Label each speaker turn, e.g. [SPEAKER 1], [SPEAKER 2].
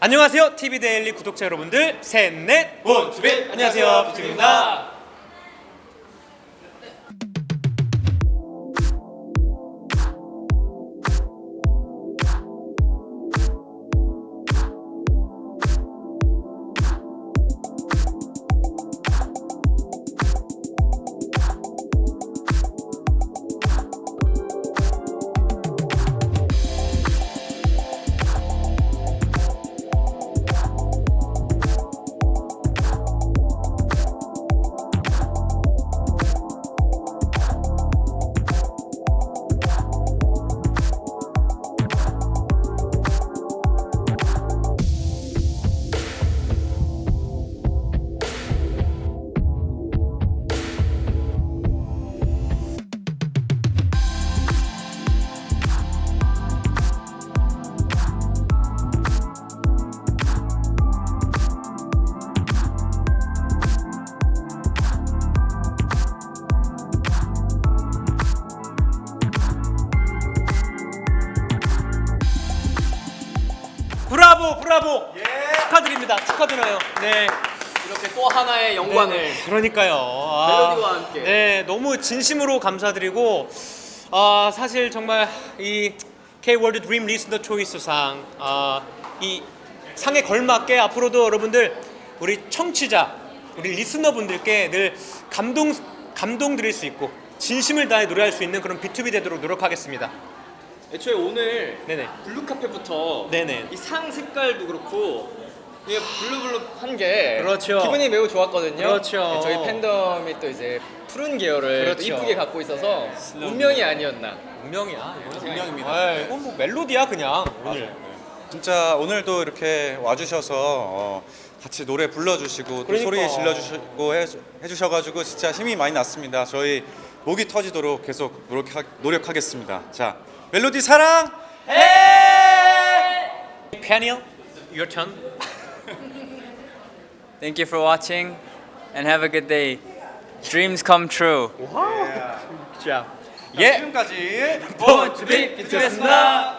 [SPEAKER 1] 안녕하세요. TV 데일리 구독자 여러분들 셋넷 원투비 안녕하세요. 비투비입니다 브라보 브라보. 축하드립니다. 축하드려요. 네.
[SPEAKER 2] 이렇게 또 하나의 영광을.
[SPEAKER 1] 네, 그러니까요. 아,
[SPEAKER 2] 멜로디와 함께.
[SPEAKER 1] 네 너무 진심으로 감사드리고 아 사실 정말 이 K 월드 드림 리스너 초이스 상, 아, 이 상에 걸맞게 앞으로도 여러분들 우리 청취자, 우리 리스너 분들께 늘 감동 감동 드릴 수 있고 진심을 다해 노래할 수 있는 그런 B2B 되도록 노력하겠습니다.
[SPEAKER 2] 애초에 오늘
[SPEAKER 1] 네네.
[SPEAKER 2] 블루 카페부터
[SPEAKER 1] 네네.
[SPEAKER 2] 이 상 색깔도 그렇고 이게 블루블루한 게
[SPEAKER 1] 그렇죠.
[SPEAKER 2] 기분이 매우 좋았거든요.
[SPEAKER 1] 그렇죠.
[SPEAKER 2] 네, 저희 팬덤이 또 이제 푸른 계열을 또
[SPEAKER 1] 그렇죠.
[SPEAKER 2] 이쁘게 갖고 있어서 운명이 아니었나.
[SPEAKER 1] 운명이야.
[SPEAKER 3] 운명입니다.
[SPEAKER 1] 아, 이건 뭐 멜로디야 그냥. 오늘.
[SPEAKER 3] 진짜 오늘도 이렇게 와주셔서 어, 같이 노래 불러주시고 또
[SPEAKER 1] 그러니까.
[SPEAKER 3] 소리 질러주시고 해, 해주셔가지고 진짜 힘이 많이 났습니다. 저희 목이 터지도록 계속 노력하, 노력하겠습니다. 자 멜로디 사랑.
[SPEAKER 1] Peniel, your turn.
[SPEAKER 4] Thank you for watching and have a good day. Dreams come true.
[SPEAKER 1] 자,
[SPEAKER 3] 예. 지금까지
[SPEAKER 1] 원, 투, 비, 비트였습니다.